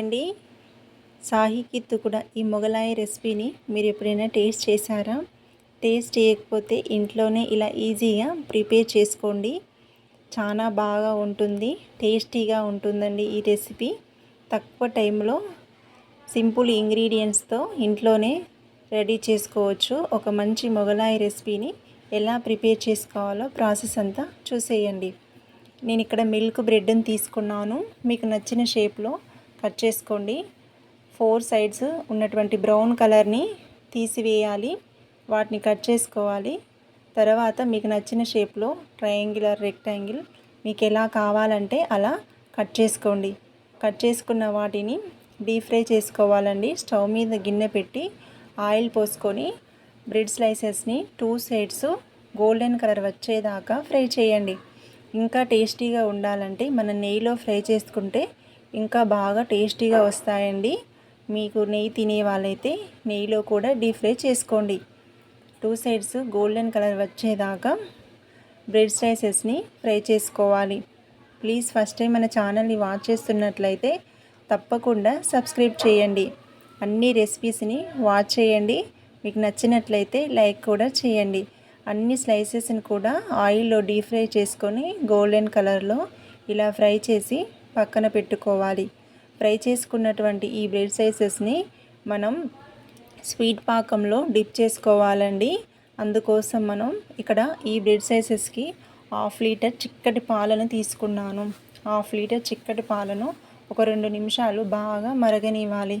అండి సాహికిత్తు కూడా ఈ మొగలాయి రెసిపీని మీరు ఎప్పుడైనా టేస్ట్ చేశారా? టేస్ట్ చేయకపోతే ఇంట్లోనే ఇలా ఈజీగా ప్రిపేర్ చేసుకోండి. చాలా బాగా ఉంటుంది టేస్టీగా ఉంటుందండి ఈ రెసిపీ. తక్కువ టైంలో సింపుల్ ఇంగ్రీడియంట్స్తో ఇంట్లోనే రెడీ చేసుకోవచ్చు. ఒక మంచి మొగలాయి రెసిపీని ఎలా ప్రిపేర్ చేసుకోవాలో ప్రాసెస్ అంతా చూసేయండి. నేను ఇక్కడ మిల్క్ బ్రెడ్ని తీసుకున్నాను. మీకు నచ్చిన షేప్లో కట్ చేసుకోండి. ఫోర్ సైడ్స్ ఉన్నటువంటి బ్రౌన్ కలర్ని తీసివేయాలి. వాటిని కట్ చేసుకోవాలి. తర్వాత మీకు నచ్చిన షేప్లో ట్రయాంగిలర్ రెక్టాంగిల్ మీకు ఎలా కావాలంటే అలా కట్ చేసుకోండి. కట్ చేసుకున్న వాటిని డీప్ ఫ్రై చేసుకోవాలండి. స్టవ్ మీద గిన్నె పెట్టి ఆయిల్ పోసుకొని బ్రెడ్ స్లైసెస్ని టూ సైడ్స్ గోల్డెన్ కలర్ వచ్చేదాకా ఫ్రై చేయండి. ఇంకా టేస్టీగా ఉండాలంటే మనం నెయ్యిలో ఫ్రై చేసుకుంటే ఇంకా బాగా టేస్టీగా వస్తాయండి. మీకు నెయ్యి తినే వాళ్ళైతే నెయ్యిలో కూడా డీప్ ఫ్రై చేసుకోండి. టూ సైడ్స్ గోల్డెన్ కలర్ వచ్చేదాకా బ్రెడ్ స్లైసెస్ని ఫ్రై చేసుకోవాలి. ప్లీజ్ ఫస్ట్ టైం మన ఛానల్ని వాచ్ చేస్తున్నట్లయితే తప్పకుండా సబ్స్క్రైబ్ చేయండి. అన్ని రెసిపీస్ని వాచ్ చేయండి. మీకు నచ్చినట్లయితే లైక్ కూడా చేయండి. అన్ని స్లైసెస్ని కూడా ఆయిల్లో డీప్ ఫ్రై చేసుకొని గోల్డెన్ కలర్లో ఇలా ఫ్రై చేసి పక్కన పెట్టుకోవాలి. ఫ్రై చేసుకున్నటువంటి ఈ బ్రెడ్ సైజెస్ని మనం స్వీట్ పాకంలో డిప్ చేసుకోవాలండి. అందుకోసం మనం ఇక్కడ ఈ బ్రెడ్ సైజెస్కి హాఫ్ లీటర్ చిక్కటి పాలను తీసుకున్నాను. హాఫ్ లీటర్ చిక్కటి పాలను ఒక రెండు నిమిషాలు బాగా మరగనివ్వాలి.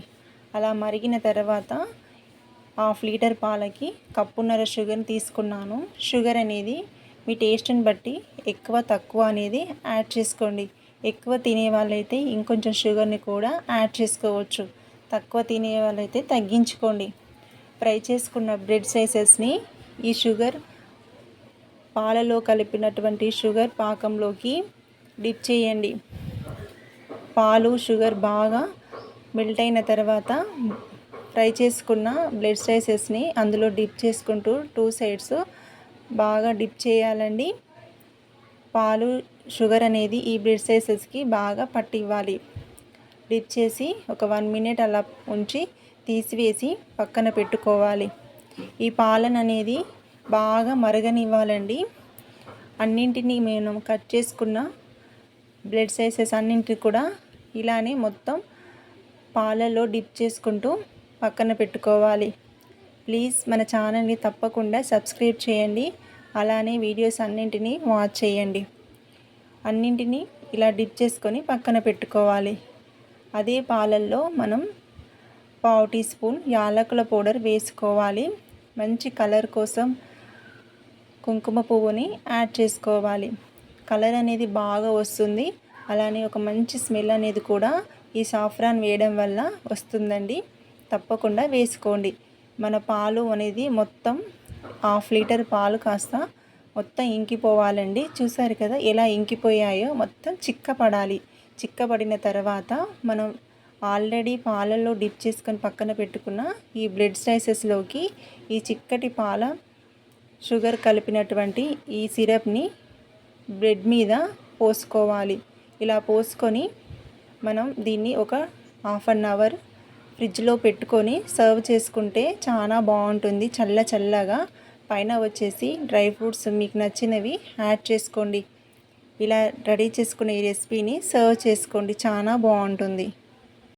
అలా మరిగిన తర్వాత హాఫ్ లీటర్ పాలకి కప్పున్నర షుగర్ని తీసుకున్నాను. షుగర్ అనేది మీ టేస్ట్ని బట్టి ఎక్కువ తక్కువ అనేది యాడ్ చేసుకోండి. ఎక్కువ తినే వాళ్ళైతే ఇంకొంచెం షుగర్ని కూడా యాడ్ చేసుకోవచ్చు. తక్కువ తినే వాళ్ళైతే తగ్గించుకోండి. ఫ్రై చేసుకున్న బ్రెడ్ సైజెస్ని ఈ షుగర్ పాలలో కలిపినటువంటి షుగర్ పాకంలోకి డిప్ చేయండి. పాలు షుగర్ బాగా మెల్ట్ అయిన తర్వాత ఫ్రై చేసుకున్న బ్లడ్ స్లైసెస్ని అందులో డిప్ చేసుకుంటూ టూ సైడ్స్ బాగా డిప్ చేయాలండి. పాలు షుగర్ అనేది ఈ బ్రెడ్ సైసెస్కి బాగా పట్టివ్వాలి. డిప్ చేసి ఒక వన్ మినిట్ అలా ఉంచి తీసివేసి పక్కన పెట్టుకోవాలి. ఈ పాలన అనేది బాగా మరగనివ్వాలండి. అన్నింటినీ మేము కట్ చేసుకున్న బ్లడ్ సైజెస్ అన్నింటినీ కూడా ఇలానే మొత్తం పాలలో డిప్ చేసుకుంటూ పక్కన పెట్టుకోవాలి. ప్లీజ్ మన ఛానల్ని తప్పకుండా సబ్స్క్రైబ్ చేయండి. అలానే వీడియోస్ అన్నింటినీ వాచ్ చేయండి. అన్నింటినీ ఇలా డిప్ చేసుకొని పక్కన పెట్టుకోవాలి. అదే పాలల్లో మనం పావు టీ స్పూన్ యాలకుల పౌడర్ వేసుకోవాలి. మంచి కలర్ కోసం కుంకుమ పువ్వుని యాడ్ చేసుకోవాలి. కలర్ అనేది బాగా వస్తుంది. అలానే ఒక మంచి స్మెల్ అనేది కూడా ఈ సాఫ్రాన్ వేయడం వల్ల వస్తుందండి. తప్పకుండా వేసుకోండి. మన పాలు అనేది మొత్తం హాఫ్ లీటర్ పాలు కాస్త మొత్తం ఇంకిపోవాలండి. చూసారు కదా ఎలా ఇంకిపోయాయో మొత్తం చిక్కపడాలి. చిక్కబడిన తర్వాత మనం ఆల్రెడీ పాలల్లో డిప్ చేసుకొని పక్కన పెట్టుకున్న ఈ బ్రెడ్ స్లైసెస్లోకి ఈ చిక్కటి పాల షుగర్ కలిపినటువంటి ఈ సిరప్ని బ్రెడ్ మీద పోసుకోవాలి. ఇలా పోసుకొని మనం దీన్ని ఒక హాఫ్ అన్ అవర్ ఫ్రిడ్జ్లో పెట్టుకొని సర్వ్ చేసుకుంటే చాలా బాగుంటుంది. చల్ల చల్లగా పైన వచ్చేసి డ్రై ఫ్రూట్స్ మీకు నచ్చినవి యాడ్ చేసుకోండి. ఇలా రెడీ చేసుకునే ఈ రెసిపీని సర్వ్ చేసుకోండి. చాలా బాగుంటుంది.